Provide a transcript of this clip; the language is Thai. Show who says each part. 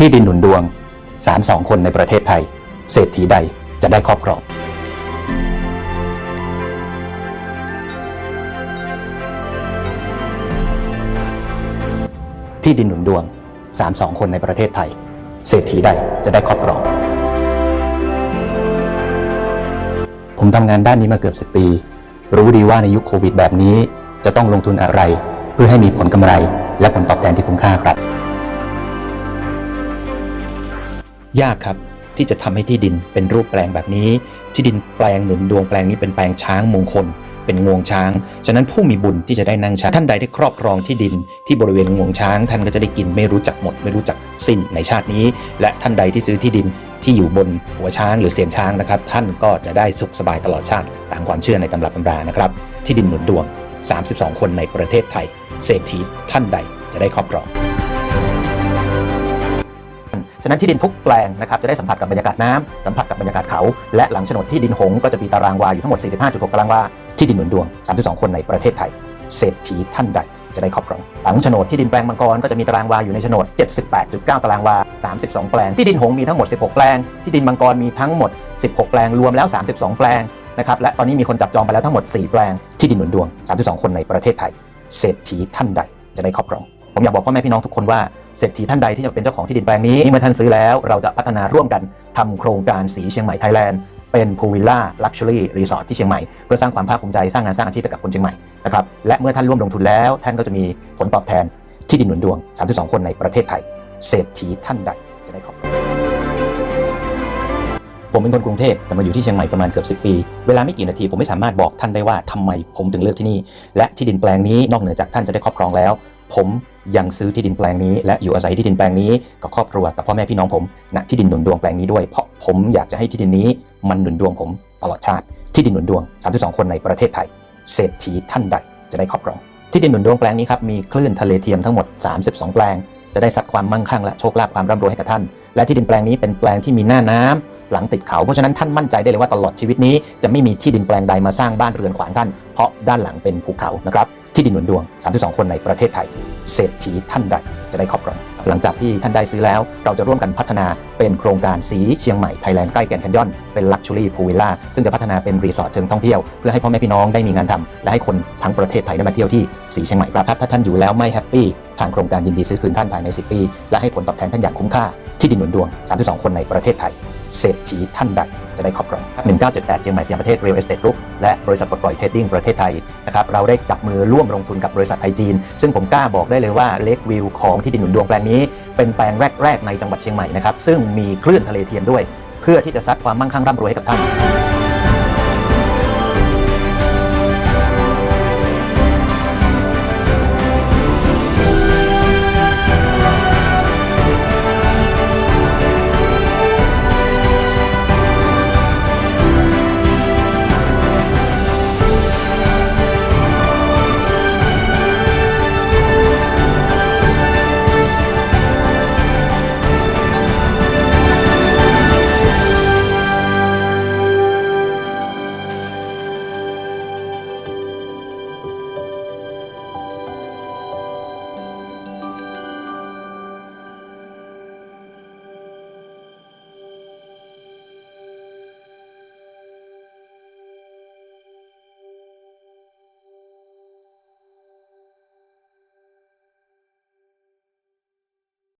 Speaker 1: ที่ดินหนุนดวง 32 คนในประเทศไทย เศรษฐีใดจะได้ครอบครองที่ดินหนุนดวง 32 คนในประเทศไทย เศรษฐีใดจะได้ครอบครอง ผมทำงานด้านนี้มาเกือบ10ปี รู้ดีว่าในยุคโควิดแบบนี้ จะต้องลงทุนอะไร เพื่อให้มีผลกำไร และผลตอบแทนที่คุ้มค่าครับ ยากครับที่จะทำให้ที่ดินเป็นรูปแปลงแบบนี้ ที่ดินแปลงหนุนดวงแปลงนี้เป็นแปลงช้างมงคล เป็นงวงช้าง ฉะนั้นผู้มีบุญที่จะได้นั่งช้างท่านใดที่ครอบครองที่ดินที่บริเวณงวงช้าง ท่านก็จะได้กินไม่รู้จักหมด ไม่รู้จักสิ้นในชาตินี้ และท่านใดที่ซื้อที่ดินที่อยู่บนหัวช้างหรือเสียนช้างนะครับ ท่านก็จะได้สุขสบายตลอดชาติตามความเชื่อในตำรับตำรานะครับ ที่ดินหนุนดวง 32 คนในประเทศไทย เศรษฐีท่านใดจะได้ครอบครอง ฉะนั้นที่ดินทุกแปลงนะครับจะได้สัมผัสกับบรรยากาศน้ำสัมผัสกับบรรยากาศเขา และหลังโฉนดที่ดินหงก็จะมีตารางวาอยู่ทั้งหมด 45.6 ตารางวาที่ดินหนุนดวง 32 คนในประเทศไทย เศรษฐีท่านใดจะได้ครอบครอง หลังโฉนดที่ดินแปลงมังกรก็จะมีตารางวาอยู่ในโฉนด 78.9 ตารางวา 32 แปลง ที่ดินหงมีทั้งหมด 16 แปลง ที่ดินมังกรมีทั้งหมด 16 แปลง รวมแล้ว 32 แปลงนะครับ และตอนนี้มีคนจับจองไปแล้วทั้งหมด 4 แปลง ที่ดินหนุนดวง 32 คนในประเทศไทย เศรษฐีท่านใดจะได้ครอบครอง ผมอยากบอกพ่อแม่พี่น้องทุกคนว่า เศรษฐีท่านใดที่จะเป็นเจ้าของที่ดินแปลงนี้เมื่อท่านซื้อแล้วเราจะพัฒนาร่วมกันทำโครงการสีเชียงใหม่ไทยแลนด์เป็นพูวิลล่าลักชัวรี่รีสอร์ทที่เชียงใหม่ เพื่อสร้างความภาคภูมิใจสร้างงานสร้างอาชีพให้กับคนเชียงใหม่นะครับและเมื่อท่านร่วมลงทุนแล้ว ท่านก็จะมีผลตอบแทนที่ดินหนุนดวง 32 คนในประเทศไทย เศรษฐีท่านใดจะได้ครอบครองผมเป็นคนกรุงเทพแต่มาอยู่ที่เชียงใหม่ประมาณเกือบ10 ปี เวลาไม่กี่นาทีผมไม่สามารถบอกท่านได้ว่าทำไมผมถึงเลือกที่นี่ และที่ดินแปลงนี้นอกเหนือจากท่านจะได้ครอบครองแล้ว ผม ยังซื้อที่ดินแปลงนี้ และอยู่อาศัยที่ดินแปลงนี้กับครอบครัวกับพ่อแม่พี่น้องผมณที่ดินหนุนดวงแปลงนี้ด้วย เพราะผมอยากจะให้ที่ดินนี้มันหนุนดวงผมตลอดชาติ ที่ดินหนุนดวง 32 คนในประเทศไทย เศรษฐีท่านใดจะได้ครอบครอง ที่ดินหนุนดวงแปลงนี้ครับมีคลื่นทะเลเทียมทั้งหมด 32 แปลง จะได้ซัดความมั่งคั่งและโชคลาภความร่ำรวยให้กับท่าน และที่ดินแปลงนี้เป็นแปลงที่มีหน้าน้ำหลังติดเขา เพราะฉะนั้นท่านมั่นใจได้เลยว่าตลอดชีวิตนี้ จะไม่มีที่ดินแปลงใดมาสร้างบ้านเรือนขวางท่าน เพราะด้านหลังเป็นภูเขานะครับ ที่ดินหนุนดวง 32 คนในประเทศไทย เศรษฐีท่านใดจะได้ครอบครอง หลังจากที่ท่านได้ซื้อแล้ว เราจะร่วมกันพัฒนาเป็นโครงการสีเชียงใหม่ไทยแลนด์ใกล้แกรนแคนยอน เป็นลักชัวรี่พูวิลล่าซึ่งจะพัฒนาเป็นรีสอร์ทเชิงท่องเที่ยว เพื่อให้พ่อแม่พี่น้องได้มีงานทำและให้คนทั้งประเทศไทยได้มาเที่ยวที่สีเชียงใหม่ครับถ้าท่านอยู่แล้วไม่แฮปปี้ทางโครงการยินดีซื้อคืนท่านภายใน 10 ปี และให้ผลตอบแทนท่านอย่างคุ้มค่า ที่ดินหนุนดวง 32 คนในประเทศไทย เศรษฐีท่านใดจะได้ครอบครอง 1978 เชียงใหม่สยามประเทศ Real Estate Group และบริษัทปลดปล่อยเทรดดิ้งประเทศไทยนะครับเราได้จับมือร่วมลงทุนกับบริษัทไทยจีน ซึ่งผมกล้าบอกได้เลยว่าเล็กวิวของที่ดินหนุนดวงแปลงนี้ เป็นแปลงแรก ๆ ในจังหวัดเชียงใหม่นะครับซึ่งมีคลื่นทะเลเทียมด้วย เพื่อที่จะซัดความมั่งคั่งร่ำรวยให้กับท่าน